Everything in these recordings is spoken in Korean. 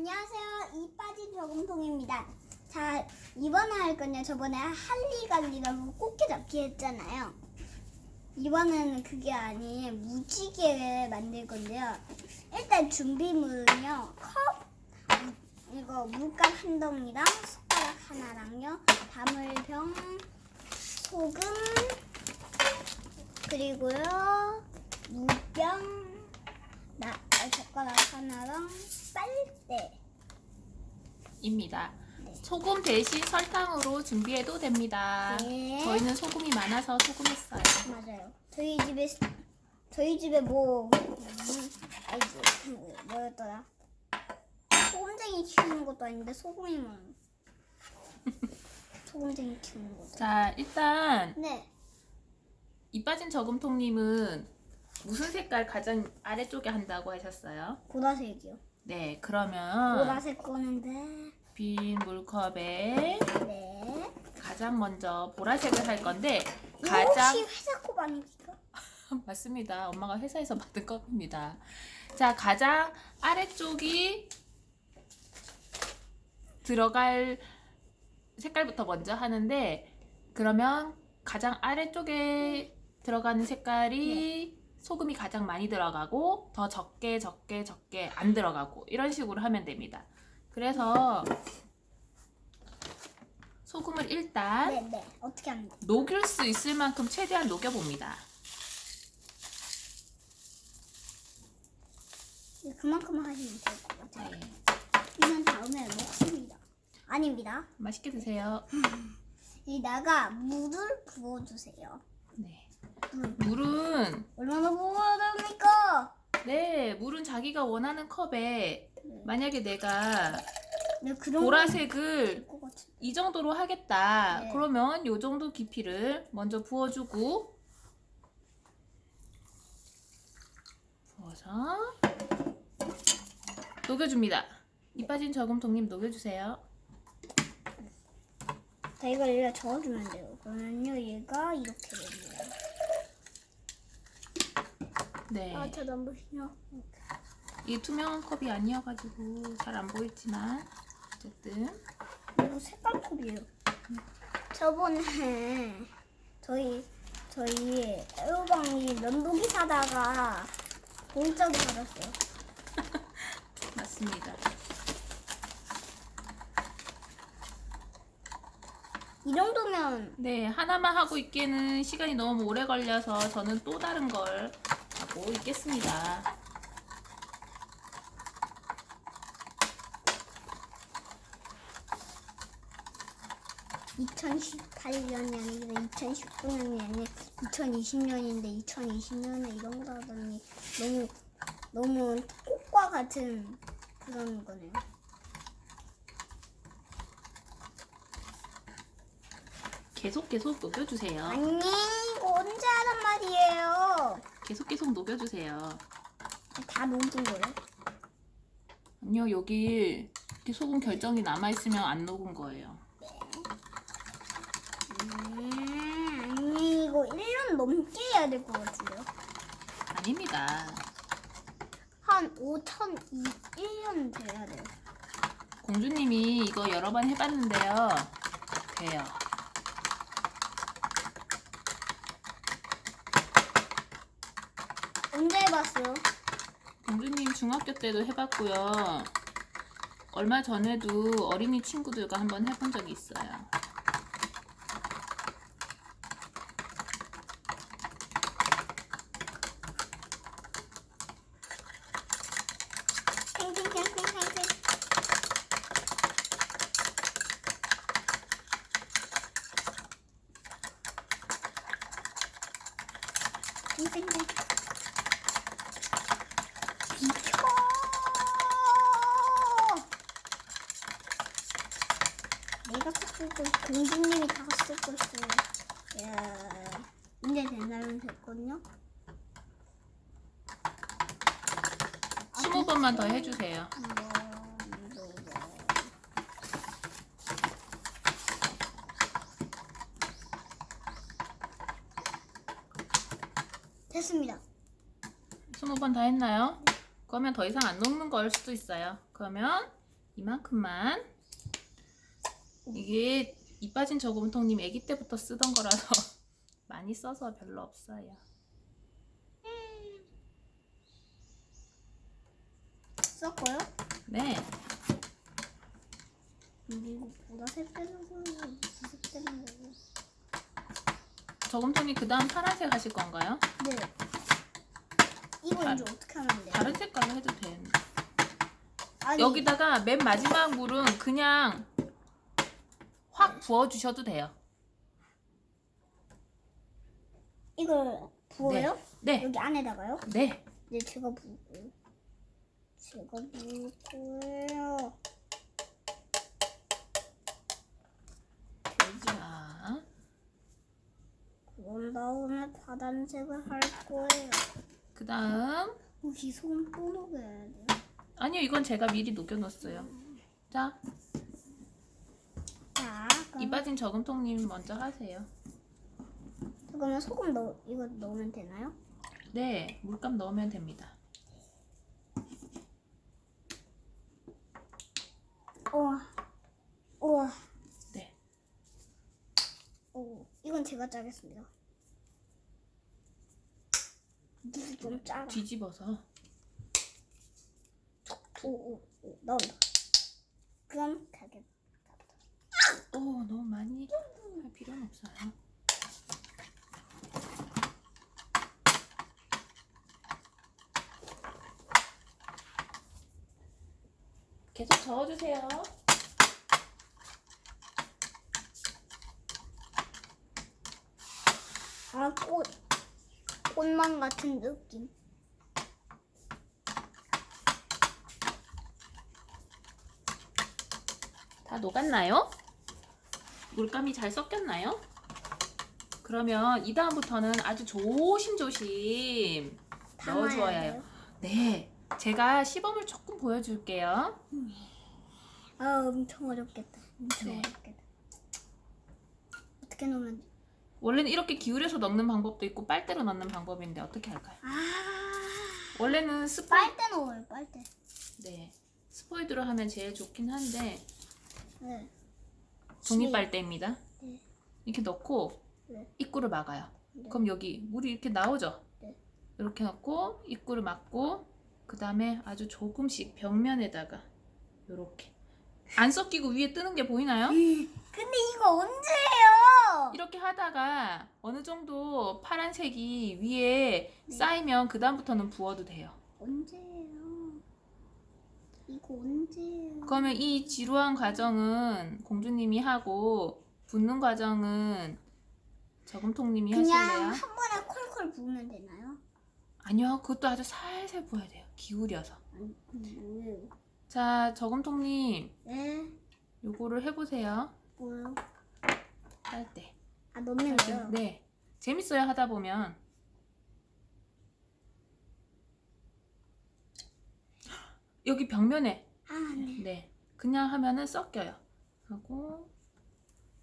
안녕하세요. 이 빠진 저금통입니다. 자, 이번에 할 건요. 저번에 할리갈리라고 꽃게 잡기 했잖아요. 이번에는 그게 아닌 무지개 만들 건데요. 일단 준비물은요. 컵, 이거 물감 한 덩이랑 숟가락 하나랑요. 다물병, 소금, 그리고요. 물병, 나 젓가락 하나랑 빨대. 입니다. 네. 소금 대신 설탕으로 준비해도 됩니다. 네. 저희는 소금이 많아서 소금했어요. 맞아요. 저희 집에 저희 집에 뭐 음, 알지 그 뭐였더라? 소금쟁이 키우는 것도 아닌데 소금이만 소금쟁이 키우는 거죠. 자, 일단 네, 이 빠진 저금통님은 무슨 색깔 가장 아래쪽에 한다고 하셨어요? 보라색이요. 네, 그러면 보라색 거는데 빈 물컵에 네. 가장 먼저 보라색을 할 건데 이거 가장 혹시 회사 컵 아닙니까? 맞습니다. 엄마가 회사에서 받은 컵입니다. 자, 가장 아래쪽이 들어갈 색깔부터 먼저 하는데 그러면 가장 아래쪽에 들어가는 색깔이 소금이 가장 많이 들어가고 더 적게 적게 적게 안 들어가고 이런 식으로 하면 됩니다. 그래서 소금을 일단 네, 네. 어떻게 합니까? 녹일 수 있을 만큼 최대한 녹여 봅니다. 네, 그만큼 하시면 될 것 같아요. 네. 이건 다음에 먹습니다. 아닙니다. 맛있게 드세요. 이다가 물을 부어주세요. 네. 물. 물은 얼마나 부어야 됩니까? 네, 물은 자기가 원하는 컵에 만약에 내가 네, 그런 보라색을 같은. 이 정도로 하겠다. 네. 그러면 요 정도 깊이를 먼저 부어주고 부어서 녹여줍니다. 이 빠진 저금통님 녹여주세요. 자, 이걸 얘가 저어주면 돼요. 그러면요, 얘가 이렇게 됩니다. 네. 아, 저도 안 보시죠? 이 투명한 컵이 아니어가지고 잘 안 보이지만 어쨌든 이거 색깔 컵이에요. 저번에 저희 저희 애호방이 면도기 사다가 공짜로 받았어요. 맞습니다. 이 정도면 네, 하나만 하고 있기에는 시간이 너무 오래 걸려서 저는 또 다른 걸 하고 있겠습니다. 2018년이 아니라 2019년이 아니라 2020년인데 2020년에 이런 거 하더니 너무 너무 꽃과 같은 그런 거네요. 계속 계속 녹여주세요. 아니 언제 하란 말이에요? 계속 계속 녹여주세요. 다 녹은 거예요? 아니요, 여기 이렇게 소금 결정이 남아있으면 안 녹은 거예요. 음, 아니 이거 1년 넘게 해야 될 것 같은데요? 아닙니다. 한 5천 1년 돼야 돼요. 공주님이 이거 여러 번 해봤는데요. 돼요. 언제 해봤어요? 공주님 중학교 때도 해봤고요. 얼마 전에도 어린이 친구들과 한번 해본 적이 있어요. 탱탱탱탱탱 때 공주님이 다 썼을 것이에요. 야, 이제 된다면 됐거든요. 스무 번만 더 해주세요. 됐습니다. 스무 번다 했나요? 그러면 더 이상 안 녹는 걸 수도 있어요. 그러면 이만큼만. 이게 이 빠진 저금통님 아기 때부터 쓰던 거라서 많이 써서 별로 없어요. 섞어요? 네. 이거 보라색 되는 거고 무색 되는 거고. 저금통이 그 다음 파란색 하실 건가요? 네. 이거 아, 이제 어떻게 하면 돼요? 다른 색깔로 해도 되는데. 아니, 여기다가 맨 마지막 물은 그냥 확 부어 주셔도 돼요. 이걸 부어요? 네. 여기 안에다가요? 네. 네, 제가 부을게요. 제가 거예요. 자, 그런 다음에 파란색을 할 거예요. 그 다음 혹시 손또 녹여야 돼요? 아니요, 이건 제가 미리 녹여 놨어요. 자, 자, 빠진 저금통님 먼저 하세요. 그러면 소금 넣 이거 넣으면 되나요? 네, 물감 넣으면 됩니다. 우와, 우와, 네. 오, 이건 제가 짜겠습니다. 물이 좀 짜라. 뒤집어서 오, 오, 오, 넣은다. 그럼 가게. 오, 너무 많이 할 필요는 없어요. 계속 저어주세요. 아, 꽃, 꽃망 같은 느낌. 다 녹았나요? 물감이 잘 섞였나요? 그러면 이 다음부터는 아주 조심조심 담아야 넣어주어야 해요. 돼요? 네, 제가 시범을 조금 보여줄게요. 아, 엄청 어렵겠다. 엄청 네. 어렵겠다. 어떻게 넣으면 원래는 이렇게 기울여서 넣는 방법도 있고 빨대로 넣는 방법인데 어떻게 할까요? 아, 원래는 스포 빨대 넣어요, 빨대. 네 스포이드로 하면 제일 좋긴 한데 네. 종이 빨대입니다. 네. 이렇게 넣고 네. 입구를 막아요. 네. 그럼 여기 물이 이렇게 나오죠? 네. 이렇게 넣고 입구를 막고 그 다음에 아주 조금씩 벽면에다가 이렇게 안 섞이고 위에 뜨는 게 보이나요? 근데 이거 언제예요? 이렇게 하다가 어느 정도 파란색이 위에 네. 쌓이면 그 다음부터는 부어도 돼요. 언제예요? 이거 언제예요? 그러면 이 지루한 과정은 공주님이 하고 붓는 과정은 저금통님이 그냥 하실래요? 한 번에 콜콜 부으면 되나요? 아니요, 그것도 아주 살살 부어야 돼요. 기울여서. 아니, 뭐예요? 자, 저금통님, 네, 요거를 해보세요. 뭐요? 할 때. 아, 돼요? 네. 재밌어요, 하다 보면. 여기 벽면에, 아, 네. 네. 그냥 하면은 섞여요. 하고,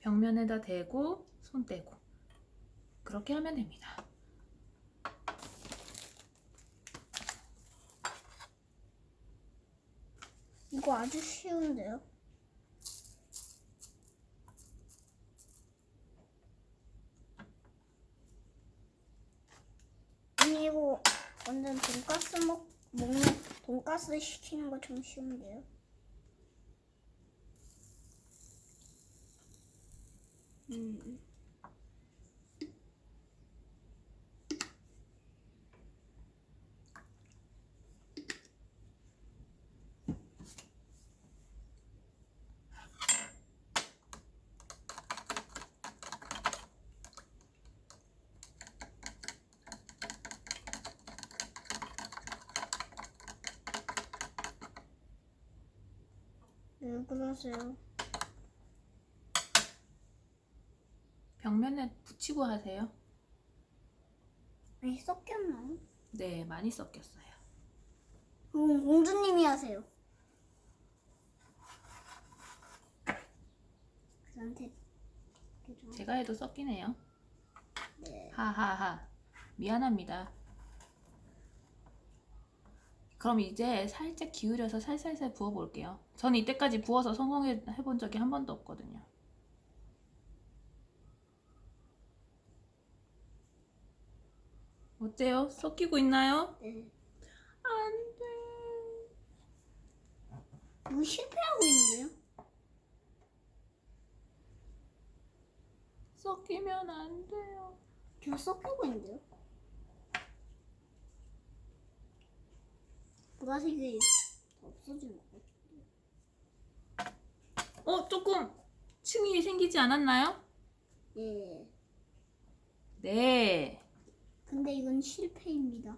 벽면에다 대고, 손 떼고. 그렇게 하면 됩니다. 이거 아주 쉬운데요? 아니 이거 완전 돈가스 먹 먹는 돈가스 시키는 거 좀 쉬운데요? 음. 왜 그러세요? 벽면에 붙이고 하세요. 아니 섞였나요? 네, 많이 섞였어요. 그럼 공주님이 하세요. 그. 그죠? 제가 해도 섞이네요. 네. 하하하. 미안합니다. 그럼 이제 살짝 기울여서 살살살 부어 볼게요. 저는 이때까지 부어서 성공해 본 적이 한 번도 없거든요. 어때요? 섞이고 있나요? 네. 안 돼. 이거 실패하고 있는데요? 섞이면 안 돼요. 저 섞이고 있는데요? 보라색이 없어진 거. 어, 조금 층이 생기지 않았나요? 예. 네. 근데 이건 실패입니다.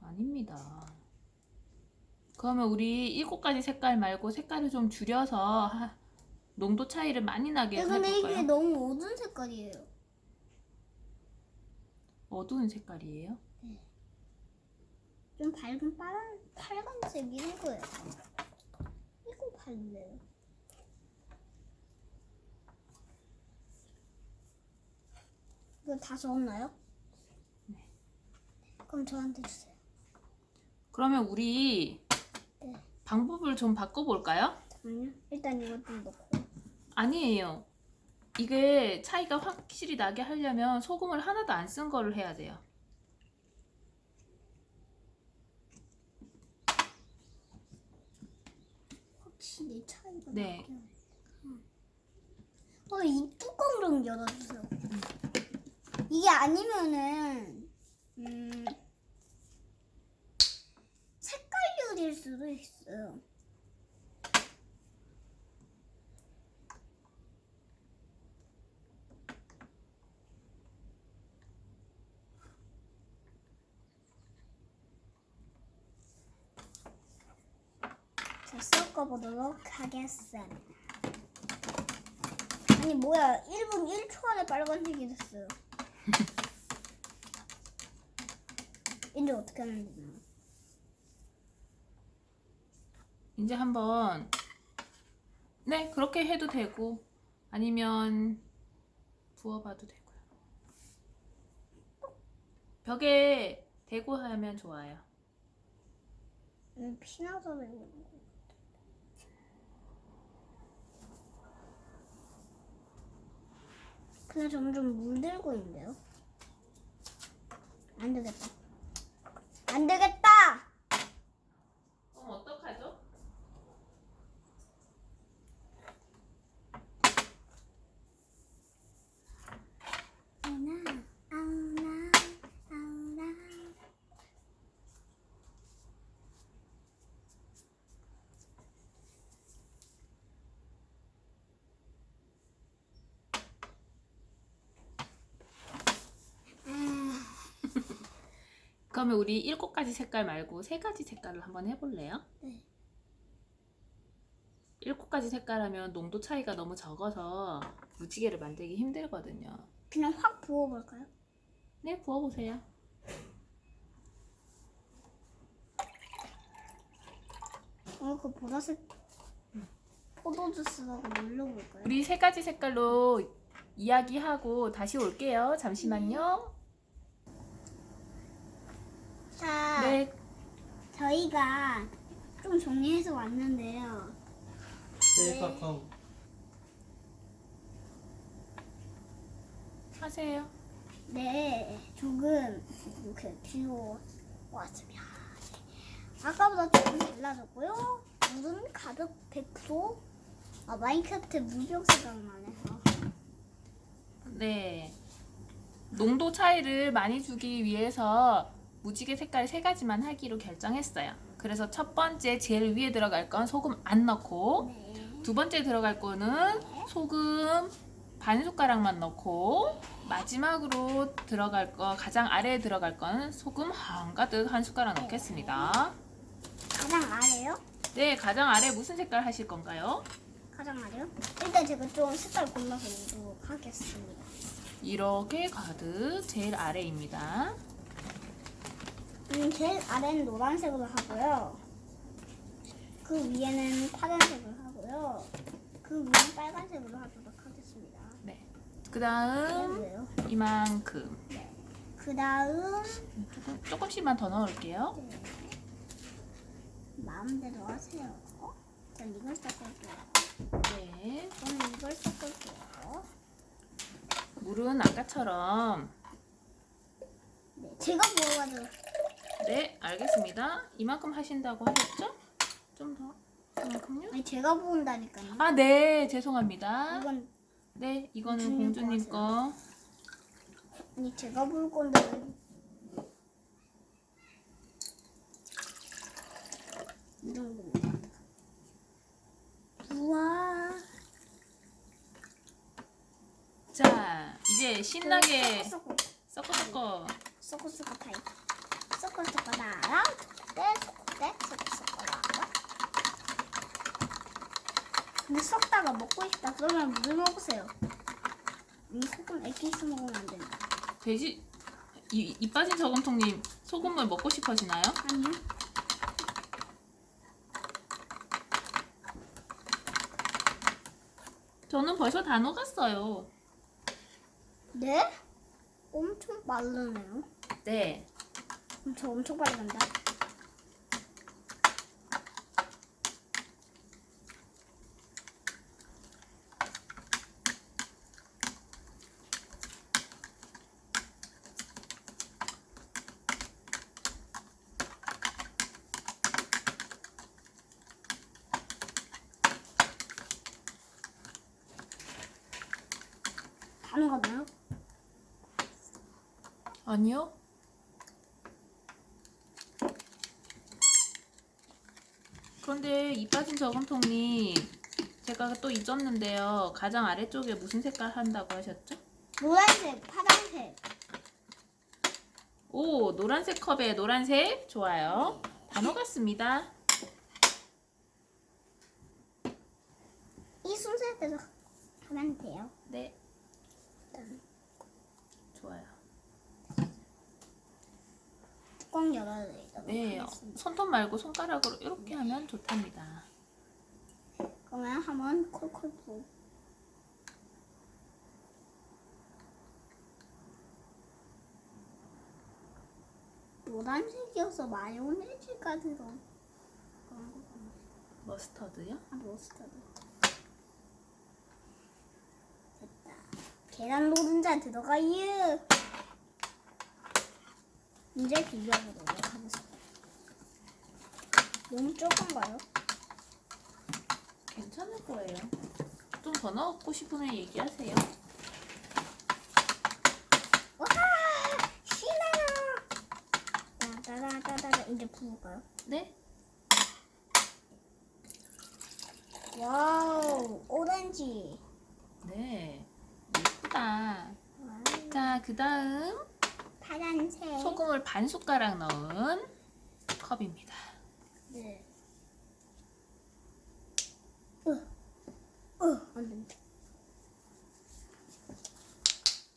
아닙니다. 그러면 우리 일곱 가지 색깔 말고 색깔을 좀 줄여서 하- 농도 차이를 많이 나게 네, 근데 해볼까요? 이게 너무 어두운 색깔이에요. 어두운 색깔이에요? 좀 밝은 파란, 빨간색 이런 거예요. 이거 밝네요. 이거 다 적었나요? 네. 그럼 저한테 주세요. 그러면 우리 네. 방법을 좀 바꿔볼까요? 잠깐만요. 일단 좀 넣고. 아니에요. 이게 차이가 확실히 나게 하려면 소금을 하나도 안 쓴 거를 해야 돼요. 확실히 차이가 네. 어, 이 뚜껑 좀 열어주세요. 이게 아니면은 음 색깔률일 수도 있어요. 자, 섞어보도록 하겠습니다. 아니 뭐야 1분 1초 안에 빨간색이 됐어요 이제 어떻게 하면 되나 이제 한번 네 그렇게 해도 되고 아니면 부어봐도 되고요. 벽에 대고 하면 좋아요. 음, 피나서 되고 근데 점점 물들고 있는데요. 안 되겠다. 안 되겠다 그럼 어떡하죠? 아우나 아우나 아우나 그러면 우리 일곱 가지 색깔 말고 세 가지 색깔을 한번 해볼래요? 네. 일곱 가지 색깔 하면 농도 차이가 너무 적어서 무지개를 만들기 힘들거든요. 그냥 확 부어볼까요? 네, 부어보세요. 어, 그 보라색 포도주스라고 눌러볼까요? 우리 세 가지 색깔로 이야기하고 다시 올게요. 잠시만요. 자, 네, 저희가 좀 정리해서 왔는데요. 네, 카카오. 하세요. 네, 조금 이렇게 비워 왔습니다. 아까보다 조금 달라졌고요. 물은 가득 100%. 아, 마인크래프트 무적 생각만 해서. 네. 농도 차이를 많이 주기 위해서 무지개 색깔 세 가지만 하기로 결정했어요. 그래서 첫 번째 제일 위에 들어갈 건 소금 안 넣고 네. 두 번째 들어갈 거는 소금 반 숟가락만 넣고 마지막으로 들어갈 거 가장 아래에 들어갈 건 소금 한 가득 한 숟가락 넣겠습니다. 가장 아래요? 네, 가장 아래 무슨 색깔 하실 건가요? 가장 아래요? 일단 제가 좀 색깔 골라서 이도록 하겠습니다. 이렇게 가득 제일 아래입니다. 음, 제일 아래는 노란색으로 하고요. 그 위에는 파란색으로 하고요. 그 위는 빨간색으로 하도록 하겠습니다. 네. 그 다음 왜요? 이만큼 그 다음 조금, 조금씩만 더 넣을게요. 마음대로 하세요. 전 이걸 섞을게요. 네. 저는 이걸 섞을게요. 물은 아까처럼 네, 제가 부어가지고 네, 알겠습니다. 이만큼 하신다고 하셨죠? 좀 더. 이만큼요? 아니 제가 부은다니까요. 아, 네. 죄송합니다. 이건 네, 이거는 공주님 공주님 거. 아니 제가 부을 건데 왜- 이 정도입니다. 우와. 자, 이제 신나게 섞어 섞어 섞어. 섞어 섞어 타임. 섞어 섞어 나라. 네네 섞어 섞어 나라. 근데 섞다가 먹고 싶다 그러면 물 먹으세요. 이 소금 액기스 먹으면 안 된다. 돼지 이, 이 빠진 저금통님 소금물 먹고 싶어지나요? 아니요. 저는 벌써 다 녹았어요. 네? 엄청 빠르네요. 네. 저 엄청 빨리 간다. 다 녹았나요? 아니요. 그런데 이 빠진 저금통님 제가 또 잊었는데요. 가장 아래쪽에 무슨 색깔 한다고 하셨죠? 노란색, 파란색. 오, 노란색 컵에 노란색. 좋아요. 다 녹았습니다. 이 순서대로 하면 돼요. 네, 일단 좋아요. 뚜껑 열어드리도록 네, 어, 하겠습니다. 손톱 말고 손가락으로 이렇게 하면 좋답니다. 그러면 한번 콜콜 부. 노란색이어서 마요네즈가 들어. 머스터드요? 아, 머스타드. 됐다. 계란 노른자 들어가요. 이제 비벼보도록 하겠습니다. 너무 적은가요? 괜찮을 거예요. 좀 더 넣고 싶으면 얘기하세요. 와! 신나요! 따다다다다 이제 부을까요? 네? 와우! 오렌지! 네. 예쁘다. 와우. 자, 그 다음 파란색. 소금을 반 숟가락 넣은 컵입니다.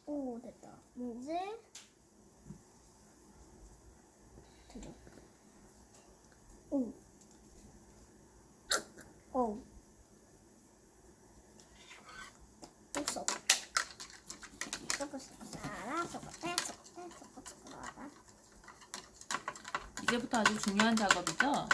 오, 됐다. 이제. 오, 오. 이제부터 아주 중요한 작업이죠.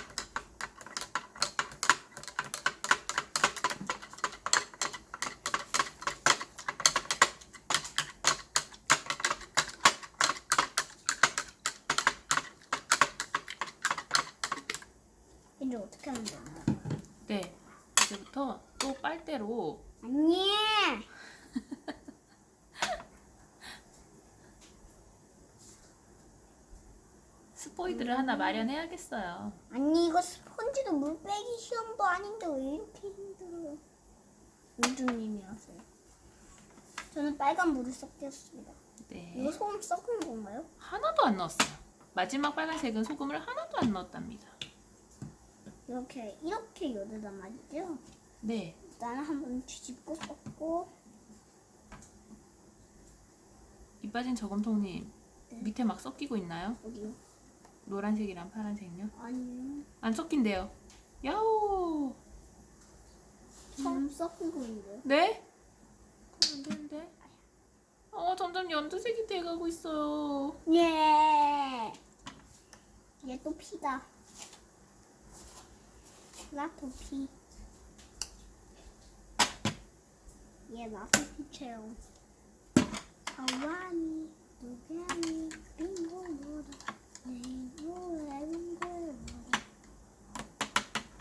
이제 어떻게 하면 되나? 네. 이제부터 또 빨대로 아니. 스포이드를 하나 마련해야겠어요. 아니 이거 스펀지도 물 빼기 시험도 아닌데 왜 이렇게 힘들어요? 우주님이라서요. 저는 빨간 물을 섞였습니다. 네. 이거 소금 섞은 건가요? 하나도 안 넣었어요. 마지막 빨간색은 소금을 하나도 안 넣었답니다. 이렇게 이렇게 열으단 말이죠. 네. 일단 한번 뒤집고 섞고 이 빠진 저금통님 네. 밑에 막 섞이고 있나요? 어디요? 노란색이랑 파란색요? 아니요. 안 섞인대요. 야오. 좀 섞이고 있는데. 네? 안 되는데. 어 점점 연두색이 돼가고 있어요. 예. 얘 또 피다. 라토피. 얘 라토피체요. 하와니, 누가니, 빙고보다 내고의 빙고보다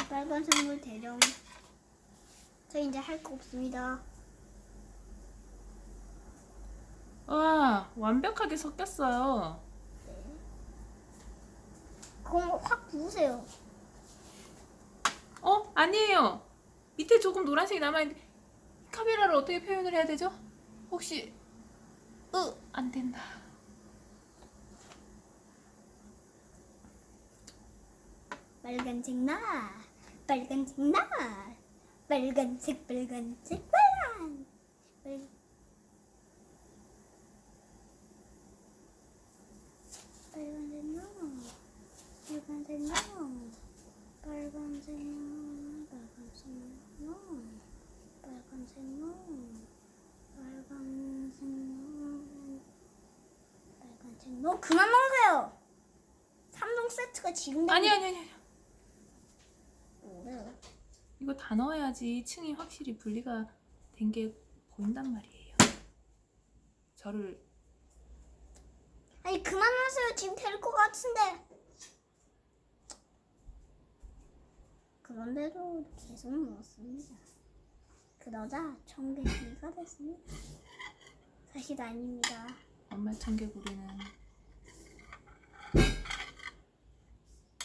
빨간 선물 대령. 저 이제 할 거 없습니다. 와 완벽하게 섞였어요. 그럼 확 부으세요. 어 아니에요. 밑에 조금 노란색이 남아있는데 카메라를 어떻게 표현을 해야 되죠? 혹시 으 안 된다. 빨간색 나, 빨간색 나, 빨간색 빨간색 빨간. 빨... 빨간색 나, 빨간색 나, 빨간색 나, 빨간색 나, 빨간색 나, 빨간색 나, 그만 먹으세요. 삼종 세트가 지금 아니 아니 아니. 아니. 이거 다 넣어야지 층이 확실히 분리가 된 게 보인단 말이에요. 저를 아니 그만 하세요 지금 될 것 같은데 그런데도 계속 넣었습니다 그러자 청개구리가 됐습니다 사실 아닙니다 엄마 청개구리는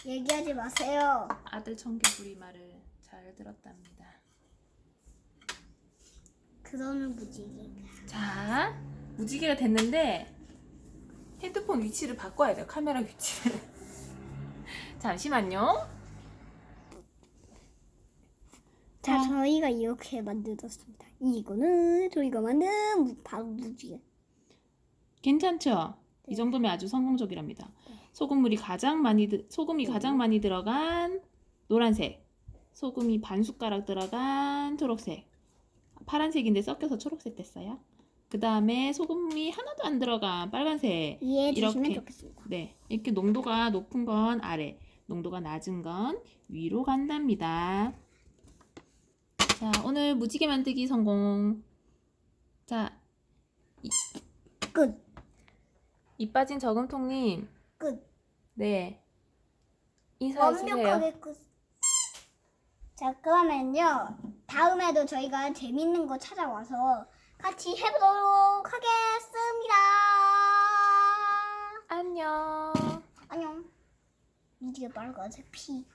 얘기하지 마세요 아들 청개구리 말을 잘 들었답니다. 그러는 무지개가 자, 무지개가 됐는데 핸드폰 위치를 바꿔야 돼요. 카메라 위치를. 잠시만요. 자 어. 저희가 이렇게 만들었습니다 이거는 저희가 만든 무- 바로 무지개 괜찮죠? 네. 이 정도면 아주 성공적이랍니다. 소금물이 가장 많이 드, 소금이 가장 많이 들어간 노란색, 소금이 반 숟가락 들어간 초록색, 파란색인데 섞여서 초록색 됐어요. 그 다음에 소금이 하나도 안 들어간 빨간색. 이해해 주시면. 좋겠습니다 네, 이렇게 농도가 높은 건 아래, 농도가 낮은 건 위로 간답니다. 자, 오늘 무지개 만들기 성공. 자, 끝이 빠진 저금통님, 끝. 네, 인사해 주세요. 완벽하게 끝. 자, 그러면요. 다음에도 저희가 재밌는 거 찾아와서 같이 해보도록 하겠습니다. 안녕. 안녕. 이게 빨간색 피.